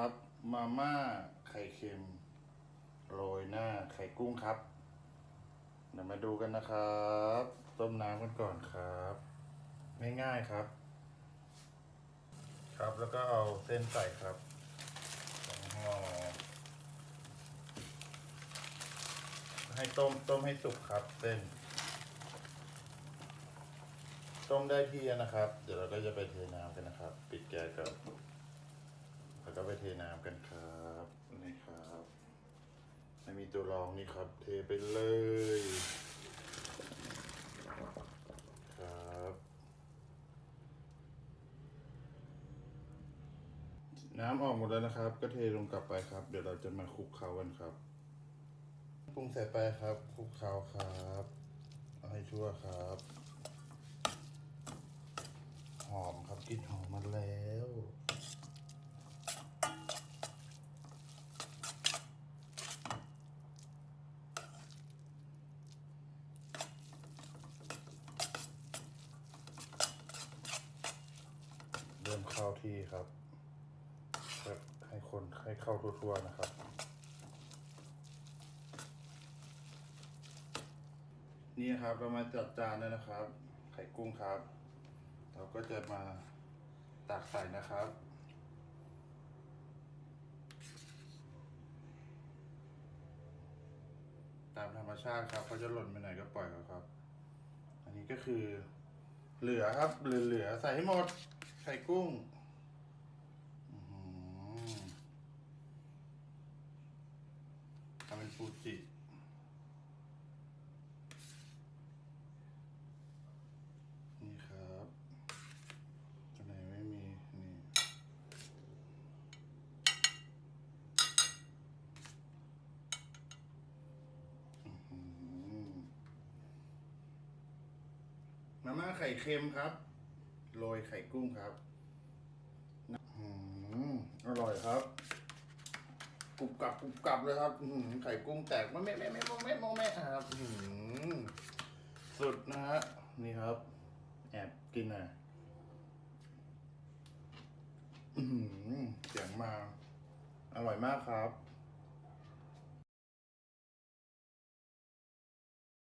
นะครับ มาม่าไข่เค็ม โรยหน้าไข่กุ้งครับเดี๋ยวมาดูกันนะครับ ต้มน้ำกันก่อนครับ ง่ายๆครับ ครับแล้วก็เอาเส้นใส่ครับสองห่อให้ต้มต้มให้สุกครับ เส้น ต้มได้ที่นะครับ เดี๋ยวเราก็จะไปเทน้ำกันนะครับ ปิดแก๊สก่อน เทน้ำกันครับนี่ครับไม่มีตัวรองนี่ครับ เทไปเลยครับน้ำออกหมดแล้วนะครับ ก็เทลงกลับไปครับ เดี๋ยวเราจะมาคลุกเคล้ากันครับปรุงใส่ไปครับคลุกเคล้าครับเอาให้ทั่วครับ หอมครับกลิ่นหอมมาแล้ว เริ่มเข้าที่ครับ ให้คนให้เข้าทั่วๆนะครับ นี่ครับเรามาจัดจานแล้วนะครับ ไข่กุ้งครับ เราก็จะมาตักใส่นะครับตามธรรมชาติครับเขาจะหล่นไปไหนก็ปล่อยเขาครับ อันนี้ก็คือ เหลือครับ เหลือเหลือใส่ให้หมด ข่กุ้งทำเป็นฟูจินี่ครับตัวไหนไม่มี นี่ มาม่าไข่เค็มครับ โรยไข่กุ้งครับ อื้อร่อยครับกรุบกรับกรุบกรับเลยครับไข่กุ้งแตกไม่แม่แม่แม่แม่แม่ไม่ครับสุดนะฮะนี่ครับ แอบกินน่อยอื้อหือเสียงมา อร่อยมากครับ